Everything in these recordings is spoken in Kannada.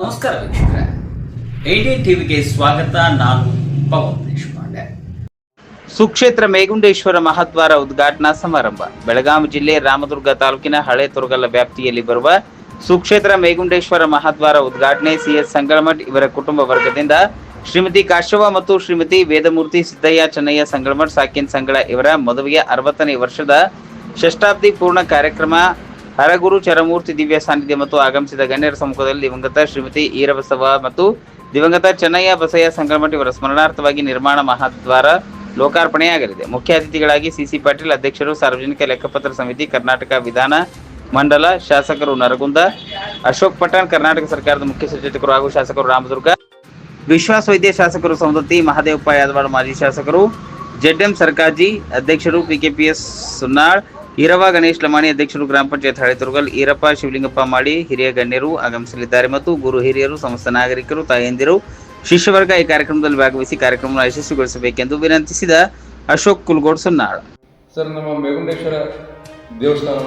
ನಮಸ್ಕಾರ ವೀಕ್ಷಕರೇ. ಏಟೀನ್ ಟಿವಿಗೆ ಸ್ವಾಗತ. ನಾನು ಪವನ್ ದೇಶಪಾಂಡೆ. ಸುಕ್ಷೇತ್ರ ಮೇಗುಂಡೇಶ್ವರ ಮಹಾದ್ವಾರ ಉದ್ಘಾಟನಾ ಸಮಾರಂಭ. ಬೆಳಗಾವಿ ಜಿಲ್ಲೆ ರಾಮದುರ್ಗ ತಾಲೂಕಿನ ಹಳೆ ತುರಗಲ್ಲ ವ್ಯಾಪ್ತಿಯಲ್ಲಿ ಬರುವ ಸುಕ್ಷೇತ್ರ ಮೇಗುಂಡೇಶ್ವರ ಮಹಾದ್ವಾರ ಉದ್ಘಾಟನೆ ಸಿಎಸ್ ಸಂಗಳಮಠ್ ಇವರ ಕುಟುಂಬ ವರ್ಗದಿಂದ ಶ್ರೀಮತಿ ಕಾಶವ ಮತ್ತು ಶ್ರೀಮತಿ ವೇದಮೂರ್ತಿ ಸಿದ್ದಯ್ಯ ಚೆನ್ನಯ್ಯ ಸಂಗಳಮಠ್, ಸಾಕಿನ್ ಸಂಗಳ ಇವರ ಮದುವೆಯ ಅರವತ್ತನೇ ವರ್ಷದ ಷಷ್ಟಾಬ್ದಿ ಪೂರ್ಣ ಕಾರ್ಯಕ್ರಮ ಹರಗುರು ಚರಮೂರ್ತಿ ದಿವ್ಯ ಸಾನ್ನಿಧ್ಯ ಮತ್ತು ಆಗಮಿಸಿದ ಗಣ್ಯರ ಸಮ್ಮುಖದಲ್ಲಿ ದಿವಂಗತ ಶ್ರೀಮತಿ ಈರಬಸವ ಮತ್ತು ದಿವಂಗತ ಚೆನ್ನಯ್ಯ ಬಸಯ್ಯ ಸಂಕ್ರಮಠ ಇವರ ಸ್ಮರಣಾರ್ಥವಾಗಿ ನಿರ್ಮಾಣ ಮಹಾದ್ವಾರ ಲೋಕಾರ್ಪಣೆಯಾಗಲಿದೆ. ಮುಖ್ಯ ಅತಿಥಿಗಳಾಗಿ ಸಿಸಿ ಪಾಟೀಲ್, ಅಧ್ಯಕ್ಷರು, ಸಾರ್ವಜನಿಕ ಲೆಕ್ಕಪತ್ರ ಸಮಿತಿ, ಕರ್ನಾಟಕ ವಿಧಾನ ಮಂಡಲ ಶಾಸಕರು ನರಗುಂದ, ಅಶೋಕ್ ಪಠಾಣ್, ಕರ್ನಾಟಕ ಸರ್ಕಾರದ ಮುಖ್ಯ ಸಚೇತಕರು ಹಾಗೂ ಶಾಸಕರು ರಾಮದುರ್ಗ, ವಿಶ್ವಾಸ ವೈದ್ಯ ಶಾಸಕರು ಸಂಸತಿ ಮಹಾದೇವಪ್ಪ ಯಾದವಾಡ ಮಾಜಿ ಶಾಸಕರು ಜೆಡ್ಎಂ ಸರ್ಕಾಜಿ, ಅಧ್ಯಕ್ಷರು ಪಿಕೆಪಿಎಸ್ ಸುನ್ನಾಳ್ ಈರವ ಗಣೇಶ್ ಲಮಾಣಿ ಅಧ್ಯಕ್ಷರು ಗ್ರಾಮ ಪಂಚಾಯತ್ ಹಳೆತುರ್ಗಲ್ ಈರಪ್ಪ, ಶಿವಲಿಂಗಪ್ಪ ಮಾಡಿ ಹಿರಿಯ ಗಣ್ಯರು ಆಗಮಿಸಲಿದ್ದಾರೆ ಮತ್ತು ಗುರು ಹಿರಿಯರು, ಸಮಸ್ತ ನಾಗರಿಕರು, ತಾಯಂದಿರು, ಶಿಷ್ಯವರ್ಗ ಈ ಕಾರ್ಯಕ್ರಮದಲ್ಲಿ ಭಾಗವಹಿಸಿ ಕಾರ್ಯಕ್ರಮವನ್ನು ಯಶಸ್ವಿಗೊಳಿಸಬೇಕೆಂದು ವಿನಂತಿಸಿದ ಅಶೋಕ್ ಕುಲ್ಗೋಡ್ ಸುನ್ನಾಳ್. ಸರ್, ನಮ್ಮ ಮೇಗುಂಡೇಶ್ವರ ದೇವಸ್ಥಾನ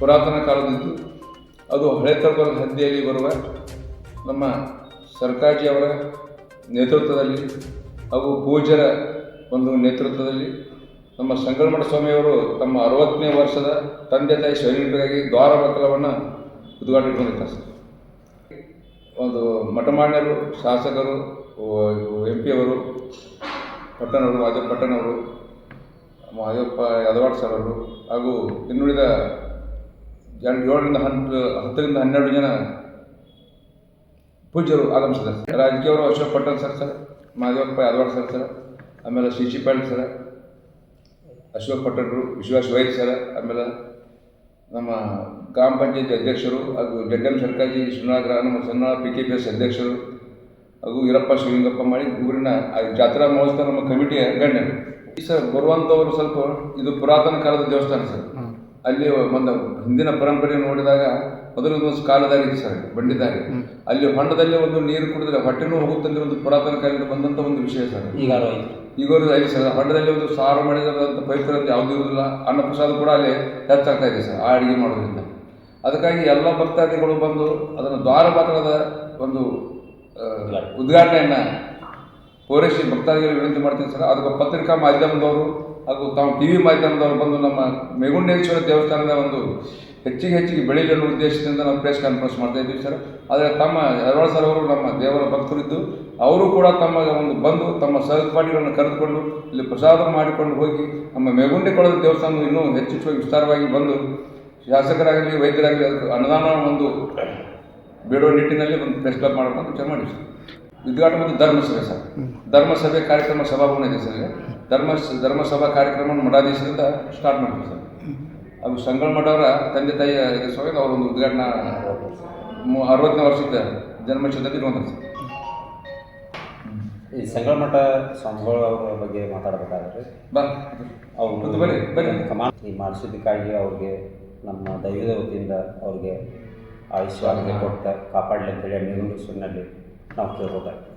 ಪುರಾತನ ಕಾಲದಿದ್ದು ಅದು ಹಳೆ ತರಬರದ ಹದ್ದಿಯಲ್ಲಿ ಬರುವ ನಮ್ಮ ಸರ್ಕಾಜಿಯವರ ನೇತೃತ್ವದಲ್ಲಿ ಹಾಗೂ ಪೂಜರ ಒಂದು ನೇತೃತ್ವದಲ್ಲಿ ನಮ್ಮ ಸಂಗಮಠ ಸ್ವಾಮಿಯವರು ತಮ್ಮ ಅರವತ್ತನೇ ವರ್ಷದ ತಂದೆ ತಾಯಿ ಶರೀರಗಾಗಿ ದ್ವಾರ ಪತ್ರವನ್ನು ಉದ್ಘಾಟಿಸಿಕೊಂಡಿದ್ದಾರೆ ಸರ್. ಒಂದು ಮಠಮಾನ್ಯರು, ಶಾಸಕರು ಎಂ ಪಿ ಅವರು ಪಟ್ಟಣವರು ಮಾದೇವ ಪಟ್ಟಣವರು ಮಹದೇವಪ್ಪ ಯಾದವಾಡ್ ಸರ್ ಅವರು ಹಾಗೂ ಇನ್ನುಳಿದ ಏಳರಿಂದ ಹತ್ತು, ಹತ್ತರಿಂದ ಹನ್ನೆರಡು ಜನ ಪೂಜ್ಯರು ಆಗಮಿಸಿದ್ದಾರೆ. ರಾಜಕೀಯವರು Ashok Pattan sir sir Mahadevappa Yadawad sir sir ಆಮೇಲೆ ಸಿ ಸರ್ ಅಶೋಕ್ ಪಟ್ಟಣರು ವಿಶ್ವಾಸ್ ವೈದ್ ಸರ್ ಆಮೇಲೆ ನಮ್ಮ ಗ್ರಾಮ ಪಂಚಾಯತ್ ಅಧ್ಯಕ್ಷರು ಹಾಗೂ ಜಡ್ ಎಂ ಸರ್ಕಾರಿ ಸುನಾಗ್ರ ನಮ್ಮ ಸಣ್ಣ ಪಿ ಕೆ ಪಿ ಎಸ್ ಅಧ್ಯಕ್ಷರು ಹಾಗೂ ವೀರಪ್ಪ ಶಿವಲಿಂಗಪ್ಪ ಮಾಡಿ ಊರಿನ ಆ ಜಾತ್ರಾ ಮಹೋತ್ಸವ ನಮ್ಮ ಕಮಿಟಿಯ ಗಣ್ಯರು. ಈ ಸರ್ ಬರುವಂಥವರು ಸ್ವಲ್ಪ ಇದು ಪುರಾತನ ಕಾಲದ ದೇವಸ್ಥಾನ ಸರ್. ಅಲ್ಲಿ ಒಂದು ಹಿಂದಿನ ಪರಂಪರೆ ನೋಡಿದಾಗ ಮೊದಲು ಒಂದು ಕಾಲದಾಗಿದೆ ಸರ್ ಬಂಡಿದಾಗ ಅಲ್ಲಿ ಹೊಂಡದಲ್ಲಿ ಒಂದು ನೀರು ಕುಡಿದ್ರೆ ಹೊಟ್ಟೆನೂ ಹೋಗುತ್ತಂದ್ರೆ ಒಂದು ಪುರಾತನ ಕಾಲದಿಂದ ಬಂದಂಥ ಒಂದು ವಿಷಯ ಸರ್. ಈಗ ಈಗ ಒಂದು ಐದು ಸರ್. ಹೊಂಡದಲ್ಲಿ ಒಂದು ಸಾರು ಮಾಡಿದಂಥ ಅಂತ ಯಾವುದೂ ಇರೋದಿಲ್ಲ ಅನ್ನಪ್ರಸಾದ ಕೂಡ ಅಲ್ಲಿ ಹೆಚ್ಚಾಗ್ತಾ ಇದೆ ಸರ್, ಆ ಅಡುಗೆ ಮಾಡೋದ್ರಿಂದ. ಅದಕ್ಕಾಗಿ ಎಲ್ಲ ಭಕ್ತಾದಿಗಳು ಬಂದು ಅದನ್ನು ದ್ವಾರ ಬಾಗಿಲದ ಒಂದು ಉದ್ಘಾಟನೆಯನ್ನು ಪೂರೈಸಿ ಭಕ್ತಾದಿಗಳು ವಿನಂತಿ ಮಾಡ್ತೀನಿ ಸರ್. ಅದಕ್ಕೆ ಪತ್ರಿಕಾ ಮಾಧ್ಯಮದವರು ಹಾಗೂ ತಾವು ಟಿ ವಿ ಮಾಧ್ಯಮದವರು ಬಂದು ನಮ್ಮ ಮೇಗುಂಡೇಶ್ವರ ದೇವಸ್ಥಾನದ ಒಂದು ಹೆಚ್ಚಿಗೆ ಹೆಚ್ಚಿಗೆ ಬೆಳೀಲಿ ಉದ್ದೇಶದಿಂದ ನಾವು ಪ್ರೆಸ್ ಕಾನ್ಫರೆನ್ಸ್ ಮಾಡ್ತಾ ಇದ್ದೀವಿ ಸರ್ ಆದರೆ ತಮ್ಮ ಯರವಾಳ ಸರ್ ಅವರು ನಮ್ಮ ದೇವರ ಭಕ್ತರಿದ್ದು, ಅವರು ಕೂಡ ತಮ್ಮ ಒಂದು ಬಂದು ತಮ್ಮ ಸಹಪಾಠಿಗಳನ್ನು ಕರೆದುಕೊಂಡು ಇಲ್ಲಿ ಪ್ರಸಾದ ಮಾಡಿಕೊಂಡು ಹೋಗಿ ನಮ್ಮ ಮೇಗುಂಡಿ ಕೊಳದ ದೇವಸ್ಥಾನ ಇನ್ನೂ ಹೆಚ್ಚು ವಿಸ್ತಾರವಾಗಿ ಬಂದು ಶಾಸಕರಾಗಲಿ, ವೈದ್ಯರಾಗಲಿ ಅನುದಾನ ಒಂದು ಬೇಡುವ ನಿಟ್ಟಿನಲ್ಲಿ ಒಂದು ಪ್ರೆಸ್ ಕ್ಲಬ್ ಮಾಡಬೇಕು ವಿಚಾರ ಮಾಡಿ ಸರ್ ಉದ್ಘಾಟನೆ ಮತ್ತು ಧರ್ಮಸಭೆ ಸರ್ ಧರ್ಮಸಭೆ ಕಾರ್ಯಕ್ರಮ ಸಭಾಭವನ ಇದೆ ಸರ್ ಧರ್ಮ, ಧರ್ಮಸಭಾ ಕಾರ್ಯಕ್ರಮವನ್ನು ಮಠಾಧೀಶರಿಂದ ಸ್ಟಾರ್ಟ್ ಮಾಡ್ತೀವಿ ಸರ್ ಅದು ಸಂಗಳ ಮಠ ಅವರ ತಂದೆ ತಾಯಿಯ ಸಮೇತ ಅವರ ಒಂದು ಉದ್ಘಾಟನಾ ಅರವತ್ತನೇ ವರ್ಷದ ಜನ್ಮಶತದಲ್ಲಿ ಇರುವಂಥ ಸರ್ ಈ ಸಂಗಮಠ ಸ್ವಾಮಿಗಳು ಅವರ ಬಗ್ಗೆ ಮಾತಾಡಬೇಕಾದ್ರೆ ಬಾ ಅವರು ಬರಿ ಕಮಾನ್ ಈ ಮಾಡಿಸಿದ್ದಕ್ಕಾಗಿ ಅವ್ರಿಗೆ ನಮ್ಮ ದೈವದ ವತಿಯಿಂದ ಅವ್ರಿಗೆ ಆಯುಷ್ಯ ಕೊಟ್ಟ ಕಾಪಾಡಲಿ ಅಂತೇಳಿ ನಿರ್ಮಿಸಿನಲ್ಲಿ ನಾವು ಕೇಳ್ಬೋದಾಗಿ